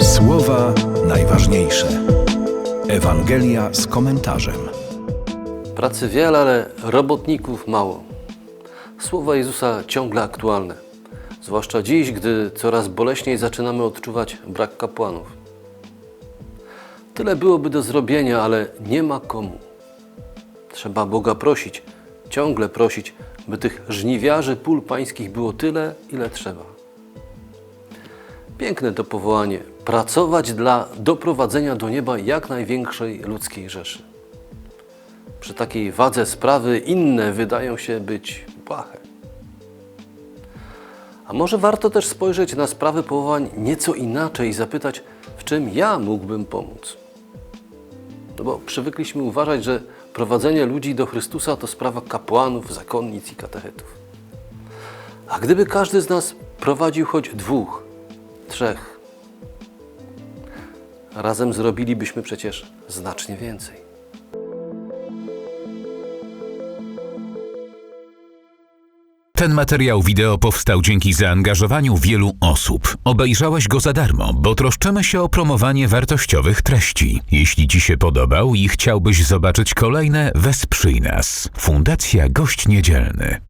Słowa najważniejsze. Ewangelia z komentarzem. Pracy wiele, ale robotników mało. Słowa Jezusa ciągle aktualne, zwłaszcza dziś, gdy coraz boleśniej zaczynamy odczuwać brak kapłanów. Tyle byłoby do zrobienia, ale nie ma komu. Trzeba Boga prosić, ciągle prosić, by tych żniwiarzy pól pańskich było tyle, ile trzeba. Piękne to powołanie pracować dla doprowadzenia do nieba jak największej ludzkiej rzeszy. Przy takiej wadze sprawy inne wydają się być błahe. A może warto też spojrzeć na sprawę powołań nieco inaczej i zapytać, w czym ja mógłbym pomóc? No bo przywykliśmy uważać, że prowadzenie ludzi do Chrystusa to sprawa kapłanów, zakonnic i katechetów. A gdyby każdy z nas prowadził choć dwóch, trzech, razem zrobilibyśmy przecież znacznie więcej. Ten materiał wideo powstał dzięki zaangażowaniu wielu osób. Obejrzałeś go za darmo, bo troszczymy się o promowanie wartościowych treści. Jeśli Ci się podobał i chciałbyś zobaczyć kolejne, wesprzyj nas. Fundacja Gość Niedzielny.